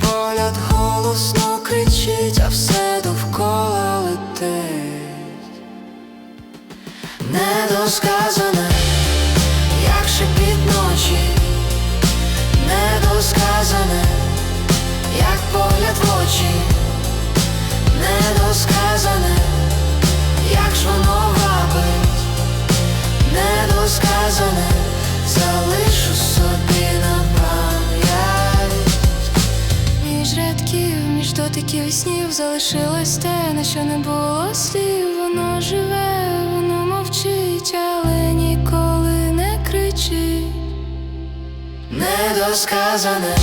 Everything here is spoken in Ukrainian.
погляд голосно кричить, а все довкола летить, недосказане, як шепіт ночі. Тільки снів залишилось те, на що не було слів, воно живе, воно мовчить, але ніколи не кричить недосказане.